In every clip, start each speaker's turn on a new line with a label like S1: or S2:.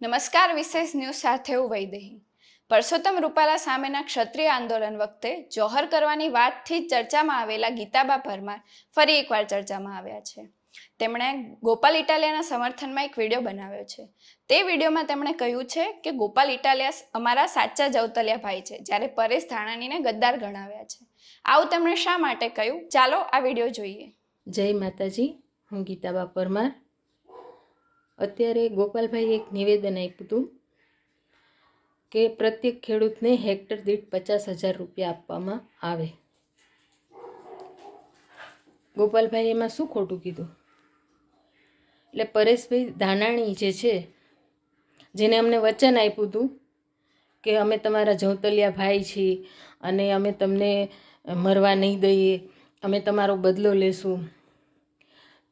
S1: નમસ્કાર, વિશેષ ન્યૂઝ સાથે હું વૈદેહી. પરસોત્તમ રૂપાલા સામેના ક્ષત્રિય આંદોલન વખતે જોહર કરવાની વાતથી ચર્ચામાં આવેલા ગીતાબા પરમાર ફરી એકવાર ચર્ચામાં આવ્યા છે. તેમણે ગોપાલ ઇટાલિયાના સમર્થનમાં એક વીડિયો બનાવ્યો છે. તે વિડીયોમાં તેમણે કહ્યું છે કે ગોપાલ ઇટાલિયા અમારા સાચા જવતલિયા ભાઈ છે, જ્યારે પરેશ ધાણાનીને ગદ્દાર ગણાવ્યા છે. આવું તેમણે શા માટે કહ્યું? ચાલો આ વીડિયો જોઈએ.
S2: જય માતાજી, હું ગીતાબા પરમાર. અત્યારે ગોપાલભાઈ એક નિવેદન આપ્યું હતું કે પ્રત્યેક ખેડૂતને હેક્ટર દીઠ પચાસ હજાર રૂપિયા આપવામાં આવે. ગોપાલભાઈ એમાં શું ખોટું કીધું? એટલે પરેશભાઈ ધાનાણી જે છે, જેને અમને વચન આપ્યું હતું કે અમે તમારા જવતલિયા ભાઈ છીએ અને અમે તમને મરવા નહીં દઈએ, અમે તમારો બદલો લેશું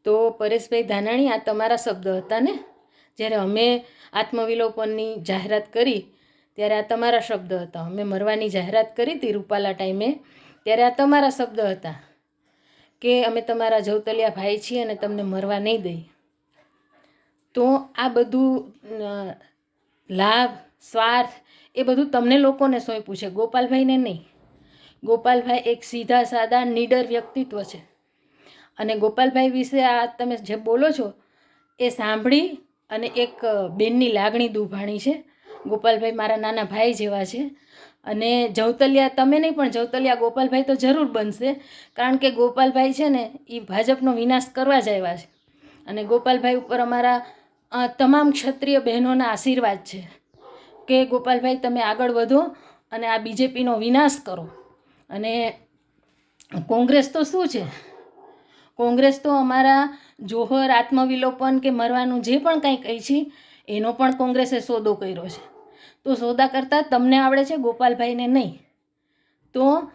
S2: તો પરેશભાઈ ધાનાણી આ તમારા શબ્દ હતા ને? જ્યારે અમે આત્મવિલોપનની જાહેરાત કરી, ત્યારે આ તમારા શબ્દ હતા. અમે મરવાની જાહેરાત કરી હતી રૂપાલા ટાઈમે, ત્યારે આ તમારા શબ્દ હતા કે અમે તમારા જવતલિયા ભાઈ છીએ અને તમને મરવા નહીં દઈએ તો આ બધું લાભ, સ્વાર્થ, એ બધું તમને લોકોને સોંપ્યું છે. ગોપાલભાઈને નહીં. ગોપાલભાઈ એક સીધા સાદા, નીડર વ્યક્તિત્વ છે. અને ગોપાલભાઈ વિશે આ તમે જે બોલો છો, એ સાંભળી અને એક બેનની લાગણી દુભાણી છે. ગોપાલભાઈ મારા નાના ભાઈ જેવા છે. અને જવતલિયા, તમે નહીં, પણ જવતલિયા ગોપાલભાઈ તો જરૂર બનશે. કારણ કે ગોપાલભાઈ છે ને એ ભાજપનો વિનાશ કરવા જ આવ્યા છે. અને ગોપાલભાઈ ઉપર અમારા તમામ ક્ષત્રિય બહેનોના આશીર્વાદ છે કે ગોપાલભાઈ તમે આગળ વધો અને આ બીજેપીનો વિનાશ કરો. અને કોંગ્રેસ તો શું છે? કોંગ્રેસ તો અમારા જોહર, આત્મવિલોપન કે મરવાનું જે પણ કંઈ કહી છે, એનો પણ કોંગ્રેસે સોદો કર્યો છે. તો સોદા કરતાં તમને આવડે છે, ગોપાલભાઈને નહીં. તો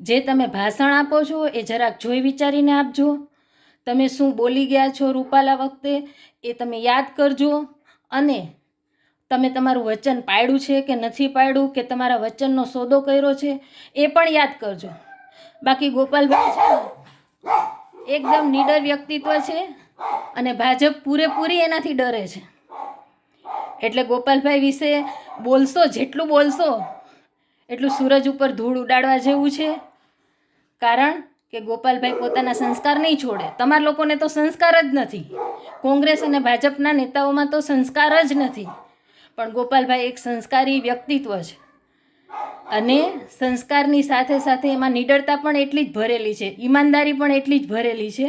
S2: જે તમે ભાષણ આપો છો, એ જરાક જોઈ વિચારીને આપજો. તમે શું બોલી ગયા છો રૂપાલા વખતે, એ તમે યાદ કરજો. અને તમે તમારું વચન પાડ્યું છે કે નથી પાડ્યું, કે તમારા વચનનો સોદો કર્યો છે, એ પણ યાદ કરજો. બાકી ગોપાલભાઈ છે એકદમ નીડર વ્યક્તિત્વ છે અને ભાજપ પૂરેપૂરી એનાથી ડરે છે. એટલે ગોપાલભાઈ વિશે બોલશો, જેટલું બોલશો, એટલું સૂરજ ઉપર ધૂળ ઉડાડવા જેવું છે. કારણ કે ગોપાલભાઈ પોતાના સંસ્કાર નહીં છોડે. તમારા લોકોને તો સંસ્કાર જ નથી. કોંગ્રેસ અને ભાજપના નેતાઓમાં તો સંસ્કાર જ નથી. પણ ગોપાલભાઈ એક સંસ્કારી વ્યક્તિત્વ છે. અને સંસ્કારની સાથે સાથે એમાં નિડરતા પણ એટલી જ ભરેલી છે, ઈમાનદારી પણ એટલી જ ભરેલી છે.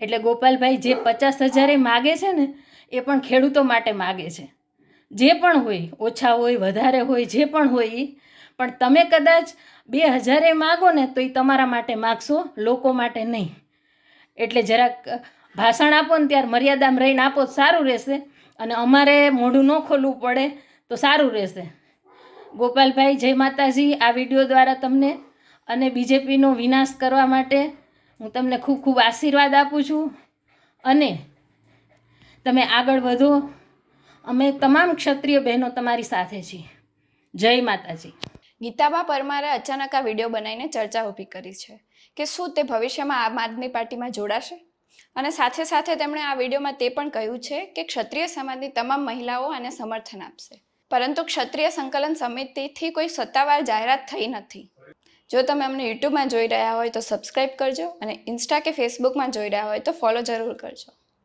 S2: એટલે ગોપાલભાઈ જે પચાસ હજારે માગે છે ને, એ પણ ખેડૂતો માટે માગે છે. જે પણ હોય, ઓછા હોય, વધારે હોય, જે પણ હોય એ પણ તમે કદાચ બે હજારે માગો ને, તો એ તમારા માટે માગશો, લોકો માટે નહીં. એટલે જરાક ભાષણ આપો ને ત્યારે મર્યાદામાં રહીને આપો સારું રહેશે, અને અમારે મોઢું ન ખોલવું પડે તો સારું રહેશે. ગોપાલભાઈ, જય માતાજી. આ વીડિયો દ્વારા તમને અને બીજેપીનો વિનાશ કરવા માટે હું તમને ખૂબ ખૂબ આશીર્વાદ આપું છું. અને તમે આગળ વધો. અમે તમામ ક્ષત્રિય બહેનો તમારી સાથે છીએ. જય માતાજી.
S1: ગીતાબા પરમારે અચાનક આ વીડિયો બનાવીને ચર્ચા ઊભી કરી છે કે શું તે ભવિષ્યમાં આમ આદમી પાર્ટીમાં જોડાશે? અને સાથે સાથે તેમણે આ વિડીયોમાં તે પણ કહ્યું છે કે ક્ષત્રિય સમાજની તમામ મહિલાઓ આને સમર્થન આપશે. પરંતુ ક્ષત્રિય સંકલન સમિતિથી કોઈ સત્તાવાર જાહેરાત થઈ નથી. જો તમે અમને યુટ્યુબમાં જોઈ રહ્યા હોય તો સબસ્ક્રાઈબ કરજો અને ઇન્સ્ટા કે ફેસબુકમાં જોઈ રહ્યા હોય તો ફોલો જરૂર કરજો.